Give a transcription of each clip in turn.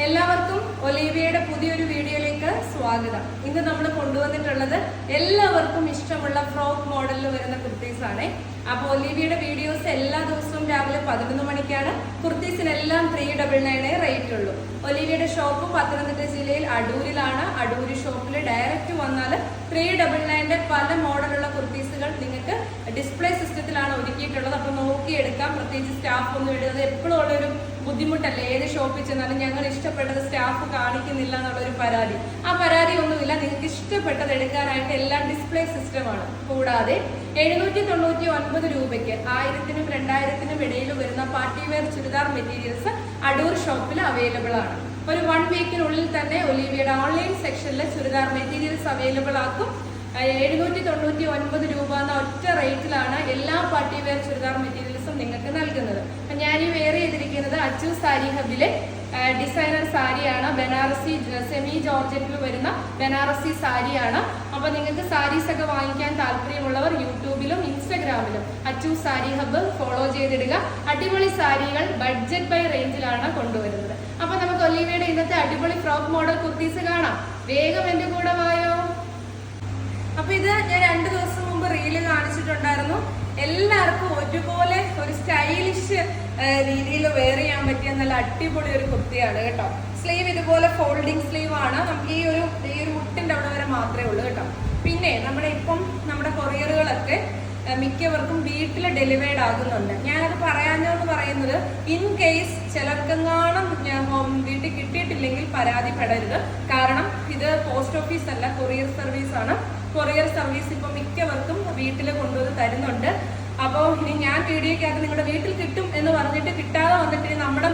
എല്ലാവർക്കും ഒലീവിയയുടെ പുതിയൊരു വീഡിയോയിലേക്ക് സ്വാഗതം. ഇന്ന് നമ്മൾ കൊണ്ടുവന്നിട്ടുള്ളത് എല്ലാവർക്കും ഇഷ്ടമുള്ള ഫ്രോക്ക് മോഡലിൽ വരുന്ന കുർത്തീസ് അപ്പോൾ ഒലീവിയയുടെ വീഡിയോസ് എല്ലാ ദിവസവും രാവിലെ പതിനൊന്ന് മണിക്കാണ്. കുർത്തീസിനെല്ലാം ത്രീ ഡബിൾ നയനേ റേറ്റ് ഉള്ളൂ. ഒലീവിയയുടെ ഷോപ്പ് പത്തനംതിട്ട ജില്ലയിൽ അടൂരിലാണ്. അടൂര് ഷോപ്പിൽ ഡയറക്റ്റ് വന്നാൽ ത്രീ ഡബിൾ നയന്റെ പല മോഡലുള്ള കുർത്തീസുകൾ നിങ്ങൾക്ക് ഡിസ്പ്ലേ സിസ്റ്റത്തിലാണ് ഒരുക്കിയിട്ടുള്ളത്. അപ്പോൾ പ്രത്യേകിച്ച് സ്റ്റാഫ് ഒന്നും ഇടുന്നത് എപ്പോഴും ഉള്ളൊരു ബുദ്ധിമുട്ടല്ലേ? ഏത് ഷോപ്പിൽ ചെന്നാലും ഞങ്ങൾ ഇഷ്ടപ്പെട്ടത് സ്റ്റാഫ് കാണിക്കുന്നില്ല എന്നുള്ളൊരു പരാതി. ആ പരാതി ഒന്നുമില്ല. നിങ്ങൾക്ക് ഇഷ്ടപ്പെട്ടത് എടുക്കാനായിട്ട് എല്ലാം ഡിസ്പ്ലേ സിസ്റ്റമാണ് കൂടാതെ എഴുന്നൂറ്റി തൊണ്ണൂറ്റി ഒൻപത് രൂപയ്ക്ക് ആയിരത്തിനും രണ്ടായിരത്തിനും ഇടയിൽ വരുന്ന party wear churidar materials Adoor ഷോപ്പിൽ അവൈലബിൾ ആണ്. ഒരു വൺ വീക്കിനുള്ളിൽ തന്നെ ഒലിവിയുടെ ഓൺലൈൻ സെക്ഷനിൽ ചുരിദാർ മെറ്റീരിയൽസ് അവൈലബിൾ ആക്കും. എഴുന്നൂറ്റി തൊണ്ണൂറ്റി ഒൻപത് രൂപ എന്ന ഒറ്റ റേറ്റിലാണ് എല്ലാ പാർട്ടി വെയർ ചുരിദാർ മെറ്റീരിയൽസും നിങ്ങൾക്ക് നൽകുന്നത്. അപ്പം ഞാൻ ഈ വെയർ ചെയ്തിരിക്കുന്നത് അച്ചു സാരി ഹബിലെ ഡിസൈനർ സാരിയാണ്. ബനാറസി സെമി ജോർജറ്റിൽ വരുന്ന ബനാറസി സാരിയാണ്. അപ്പോൾ നിങ്ങൾക്ക് സാരീസ് ഒക്കെ വാങ്ങിക്കാൻ താല്പര്യമുള്ളവർ യൂട്യൂബിലും ഇൻസ്റ്റഗ്രാമിലും അച്ചു സാരി ഹബ് ഫോളോ ചെയ്തിടുക. അടിപൊളി സാരികൾ ബഡ്ജറ്റ് ബൈ റേഞ്ചിലാണ് കൊണ്ടുവരുന്നത്. അപ്പോൾ നമുക്ക് ഒലീവയുടെ ഇന്നത്തെ അടിപൊളി ഫ്രോക്ക് മോഡൽ കുർത്തീസ് കാണാം. വേഗം എന്റെ കൂടെ വായോ. അപ്പൊ ഇത് ഞാൻ രണ്ടു ദിവസം മുമ്പ് റീൽ കാണിച്ചിട്ടുണ്ടായിരുന്നു. എല്ലാവർക്കും ഒരുപോലെ ഒരു സ്റ്റൈലിഷ് രീതിയിൽ വെയർ ചെയ്യാൻ പറ്റിയ നല്ല അടിപൊളി ഒരു കുർത്തിയാണ് കേട്ടോ. സ്ലീവ് ഇതുപോലെ ഫോൾഡിങ് സ്ലീവ് ആണ്. നമുക്ക് ഈ ഒരു ഈ ഒരു മുട്ടിന്റെ അവിടെ വരെ മാത്രമേ ഉള്ളൂ കേട്ടോ. പിന്നെ നമ്മുടെ ഇപ്പം നമ്മുടെ കൊറിയറുകളൊക്കെ മിക്കവർക്കും വീട്ടിൽ ഡെലിവേർഡ് ആകുന്നുണ്ട്. ഞാനത് പറയാഞ്ഞോന്ന് പറയുന്നത് ഇൻ കേസ് ചിലർക്കെങ്ങാനും ഹോം വീട്ടിൽ കിട്ടിയിട്ടില്ലെങ്കിൽ പരാതിപ്പെടരുത്. കാരണം ഇത് പോസ്റ്റ് ഓഫീസ് അല്ല കൊറിയർ സർവീസ് ആണ്. കൊറിയർ സർവീസ് ഇപ്പൊ മിക്കവർക്കും വീട്ടിൽ കൊണ്ടുവന്ന് തരുന്നുണ്ട്. അപ്പോൾ ഇനി ഞാൻ വീഡിയോക്കകത്ത് നിങ്ങളുടെ വീട്ടിൽ കിട്ടും എന്ന് പറഞ്ഞിട്ട് കിട്ടാതെ വന്നിട്ട് നമ്മുടെ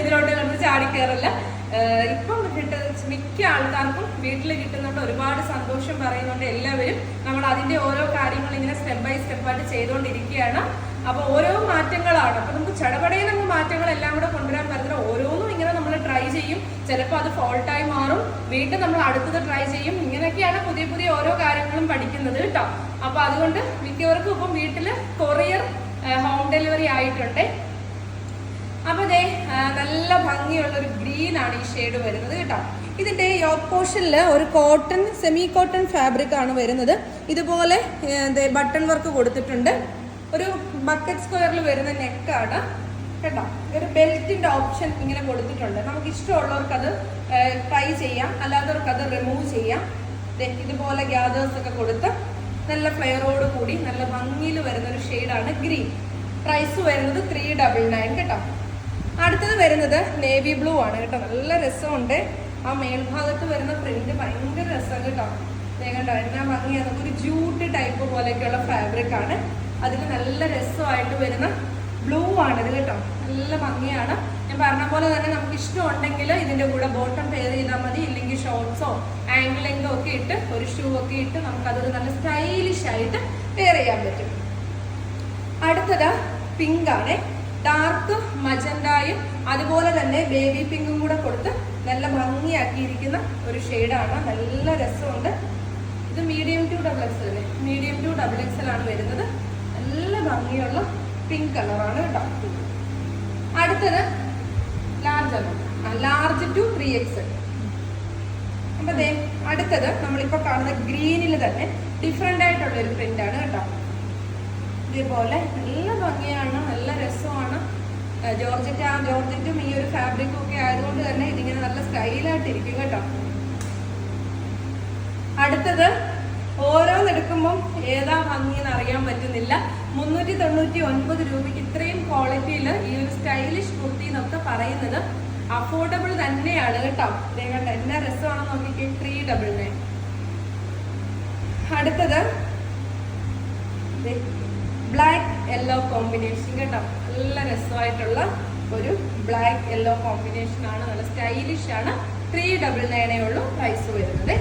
ഇതിലോട്ട് നമ്മൾ ചാടിക്കയറില്ല ഇപ്പം കിട്ട മിക്ക ആൾക്കാർക്കും വീട്ടിൽ കിട്ടുന്നുണ്ട്. ഒരുപാട് സന്തോഷം പറയുന്നുണ്ട് എല്ലാവരും. നമ്മൾ അതിന്റെ ഓരോ കാര്യങ്ങൾ ഇങ്ങനെ സ്റ്റെപ്പ് ബൈ സ്റ്റെപ്പ് ആയിട്ട് ചെയ്തുകൊണ്ടിരിക്കുകയാണ്. അപ്പൊ ഓരോ മാറ്റങ്ങളാണ്. അപ്പൊ നമുക്ക് ചടപടയിൽ നമുക്ക് മാറ്റങ്ങൾ എല്ലാം കൂടെ കൊണ്ടുവരാൻ പറ്റുന്ന ഓരോന്നും ഇങ്ങനെ നമ്മൾ ട്രൈ ചെയ്യും. ചിലപ്പോൾ അത് ഫോൾട്ടായി മാറും. വീണ്ടും നമ്മൾ അടുത്തത് ട്രൈ ചെയ്യും. ഇങ്ങനെയൊക്കെയാണ് പുതിയ പുതിയ ഓരോ കാര്യങ്ങളും പഠിക്കുന്നത് കേട്ടോ. അപ്പൊ അതുകൊണ്ട് മിക്കവർക്കും ഇപ്പം വീട്ടിൽ കൊറിയർ ഹോം ഡെലിവറി ആയിട്ടുണ്ട്. അപ്പൊ ദേ നല്ല ഭംഗിയുള്ള ഒരു ഗ്രീൻ ആണ് ഈ ഷെയ്ഡ് വരുന്നത് കേട്ടോ. ഇതിന്റെ യോക്ക് പോർഷനിൽ ഒരു കോട്ടൺ സെമി കോട്ടൺ ഫാബ്രിക് ആണ് വരുന്നത്. ഇതുപോലെ ബട്ടൺ വർക്ക് കൊടുത്തിട്ടുണ്ട്. ഒരു ബക്കറ്റ് സ്ക്വയറിൽ വരുന്ന നെക്കാണ് കേട്ടോ? ഒരു ബെൽറ്റിന്റെ ഓപ്ഷൻ ഇങ്ങനെ കൊടുത്തിട്ടുണ്ട്. നമുക്ക് ഇഷ്ടമുള്ളവർക്ക് അത് ട്രൈ ചെയ്യാം. അല്ലാത്തവർക്ക് അത് റിമൂവ് ചെയ്യാം ഇതുപോലെ ഗ്യാദേഴ്സ് ഒക്കെ കൊടുത്ത് നല്ല ഫ്ലെയറോട് കൂടി നല്ല ഭംഗിയിൽ വരുന്ന ഒരു ഷെയ്ഡാണ് ഗ്രീൻ പ്രൈസ് വരുന്നത് ത്രീ ഡബിൾ നയൻ കേട്ടോ? അടുത്തത് വരുന്നത് നേവി ബ്ലൂ ആണ്. കേട്ടോ? നല്ല രസമുണ്ട്. ആ മേൽഭാഗത്ത് വരുന്ന പ്രിന്റ് ഭയങ്കര രസം കേട്ടോ. കണ്ടോ എന്നാ ഭംഗിയാണ് ഒരു ജൂട്ട് ടൈപ്പ് പോലെയൊക്കെയുള്ള ഫാബ്രിക് ആണ്. അതിൽ നല്ല രസമായിട്ട് വരുന്ന ബ്ലൂ ആണിത് കേട്ടോ. നല്ല ഭംഗിയാണ്. ഞാൻ പറഞ്ഞ പോലെ തന്നെ നമുക്ക് ഇഷ്ടമുണ്ടെങ്കിൽ ഇതിന്റെ കൂടെ ബോട്ടം പെയർ ചെയ്താൽ മതി. ഇല്ലെങ്കിൽ ഷോർട്സോ ആംഗിളിംഗോ ഒക്കെ ഇട്ട് ഒരു ഷൂ ഒക്കെ ഇട്ട് നമുക്ക് അതൊരു നല്ല സ്റ്റൈലിഷ് ആയിട്ട് പെയർ ചെയ്യാൻ പറ്റും. അടുത്തത് പിങ്ക് ആണ്. ഡാർക്ക് മജന്തായും അതുപോലെ തന്നെ ബേബി പിങ്കും കൂടെ കൊടുത്ത് നല്ല ഭംഗിയാക്കിയിരിക്കുന്ന ഒരു ഷെയ്ഡാണ് നല്ല രസമുണ്ട്. ഇത് മീഡിയം ടു ഡബിൾ എക്സ് അല്ലേ? മീഡിയം ടു ഡബിൾ എക്സൽ ആണ് വരുന്നത്. നല്ല ഭംഗിയുള്ള പിങ്ക് കളറാണ് കേട്ടോ. അടുത്തത് large large two three X അപ്പൊ അടുത്തത് നമ്മളിപ്പോ കാണുന്ന ഗ്രീനിൽ തന്നെ ഡിഫറെന്റ് ആയിട്ടുള്ള ഒരു പ്രിന്റ് ആണ് കേട്ടോ. ഇതേപോലെ നല്ല ഭംഗിയാണ് നല്ല രസമാണ്. ജോർജറ്റ് ആ ജോർജറ്റും ഈ ഒരു ഫാബ്രിക്കും ഒക്കെ ആയതുകൊണ്ട് തന്നെ ഇതിങ്ങനെ നല്ല സ്റ്റൈലായിട്ടിരിക്കും കേട്ടോ. അടുത്തത് ഓരോന്നെടുക്കുമ്പോൾ ഏതാ ഭംഗി എന്ന് അറിയാൻ പറ്റുന്നില്ല. മുന്നൂറ്റി തൊണ്ണൂറ്റി ഒൻപത് രൂപയ്ക്ക് ഇത്രയും ക്വാളിറ്റിയിൽ ഈ ഒരു സ്റ്റൈലിഷ് കുർത്തി എന്നൊക്കെ പറയുന്നത് അഫോർഡബിൾ തന്നെയാണ് കേട്ടോ. ദേ കണ്ടോ എന്നാ രസമാണെന്ന് നോക്കിക്കേ ത്രീ ഡബിൾ നയൻ അടുത്തത് ബ്ലാക്ക് യെല്ലോ കോമ്പിനേഷൻ കേട്ടോ. നല്ല രസമായിട്ടുള്ള ഒരു ബ്ലാക്ക് യെല്ലോ കോമ്പിനേഷൻ ആണ്. നല്ല സ്റ്റൈലിഷ് ആണ്. ത്രീ ഡബിൾ നയനേ ഉള്ളൂ പ്രൈസ് വരുന്നത്.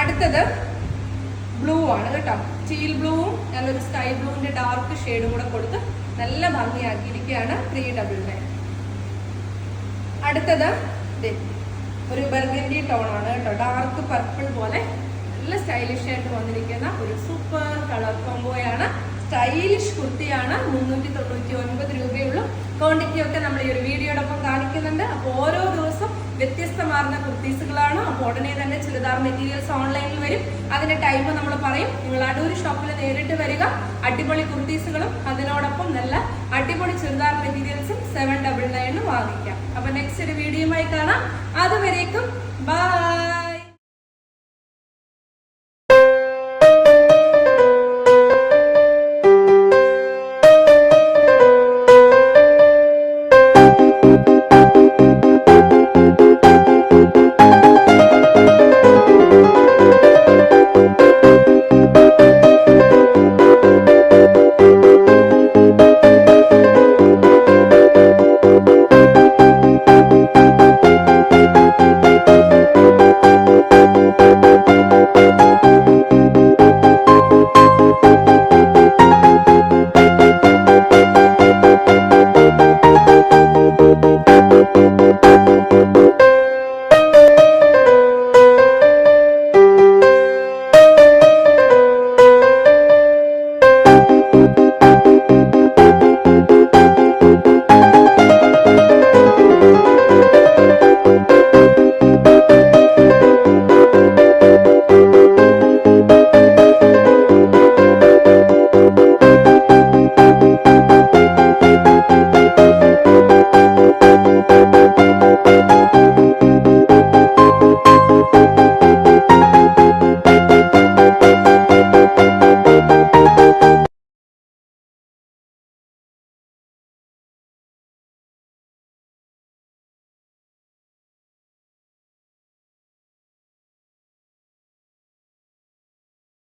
അടുത്തത് ബ്ലൂ ആണ് കേട്ടോ. സ്റ്റീൽ ബ്ലൂവും നല്ലൊരു സ്കൈ ബ്ലൂവിന്റെ ഡാർക്ക് ഷെയ്ഡും കൂടെ കൊടുത്ത് നല്ല ഭംഗിയാക്കിയിരിക്കുകയാണ് ത്രീ ഡബിൾ നയൻ അടുത്തത് ഒരു ബർഗൻഡി ടോൺ ആണ് കേട്ടോ. ഡാർക്ക് പർപ്പിൾ പോലെ നല്ല സ്റ്റൈലിഷ് ആയിട്ട് വന്നിരിക്കുന്ന ഒരു സൂപ്പർ കളർ കോംബോയാണ് സ്റ്റൈലിഷ് കുർത്തിയാണ് മുന്നൂറ്റി തൊണ്ണൂറ്റി ഒൻപത് രൂപയുള്ളൂ ക്വാണ്ടിറ്റി ഒക്കെ നമ്മൾ ഈ ഒരു വീഡിയോടൊപ്പം കാണിക്കുന്നുണ്ട്. അപ്പോൾ ഓരോ ദിവസം വ്യത്യസ്തമാർന്ന കുർത്തീസുകളാണ്. അപ്പോൾ ഉടനെ തന്നെ ചുരിദാർ മെറ്റീരിയൽസ് ഓൺലൈനിൽ വരും. അതിന്റെ ടൈം നമ്മൾ പറയും. നിങ്ങൾ അടൂർ ഷോപ്പിൽ നേരിട്ട് വരിക. അടിപൊളി കുർത്തീസുകളും അതിനോടൊപ്പം നല്ല അടിപൊളി ചുരിദാർ മെറ്റീരിയൽസും സെവൻ ഡബിൾ നയനും വാങ്ങിക്കാം. അപ്പൊ നെക്സ്റ്റ് ഒരു വീഡിയോയുമായി കാണാം. അതുവരേക്കും ബൈ!